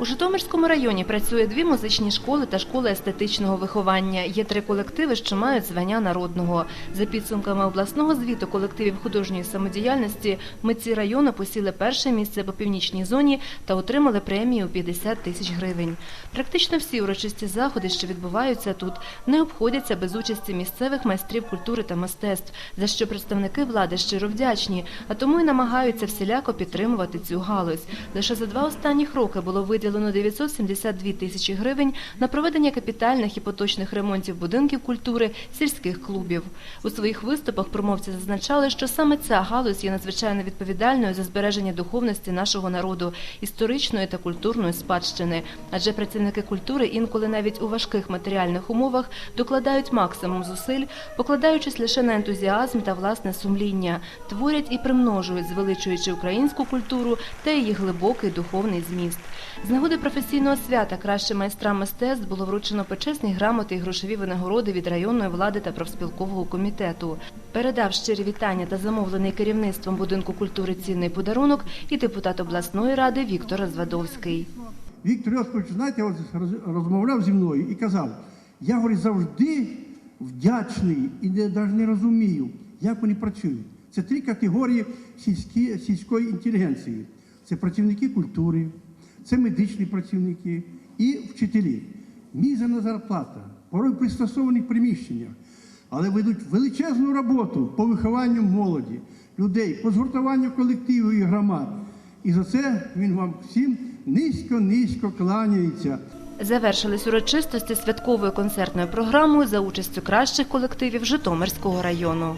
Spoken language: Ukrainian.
У Житомирському районі працює дві музичні школи та школа естетичного виховання. Є три колективи, що мають звання народного. За підсумками обласного звіту колективів художньої самодіяльності митці району посіли перше місце по північній зоні та отримали премію у 50 тисяч гривень. Практично всі урочисті заходи, що відбуваються тут, не обходяться без участі місцевих майстрів культури та мистецтв, за що представники влади щиро вдячні, а тому й намагаються всіляко підтримувати цю галузь. Лише за два останніх роки було виділено 972 тисячі гривень на проведення капітальних і поточних ремонтів будинків культури, сільських клубів. У своїх виступах промовці зазначали, що саме ця галузь є надзвичайно відповідальною за збереження духовності нашого народу, історичної та культурної спадщини. Адже працівники культури інколи навіть у важких матеріальних умовах докладають максимум зусиль, покладаючись лише на ентузіазм та власне сумління, творять і примножують, звеличуючи українську культуру та її глибокий духовний зміст. З нагоди професійного свята кращим майстрам мистецтв було вручено почесні грамоти і грошові винагороди від районної влади та профспілкового комітету. Передав щирі вітання та замовлений керівництвом будинку культури цінний подарунок і депутат обласної ради Віктор Розвадовський. Віктор Йосипович, знаєте, роз- розмовляв зі мною і казав, я говорить, завжди вдячний і навіть не розумію, як вони працюють. Це три категорії сільської інтелігенції. Це працівники культури, це медичні працівники і вчителі. Мізерна зарплата, порой в пристосованих приміщеннях, але ведуть величезну роботу по вихованню молоді, людей, по згуртуванню колективів і громад. І за це він вам всім низько-низько кланяється. Завершились урочистості святковою концертною програмою за участю кращих колективів Житомирського району.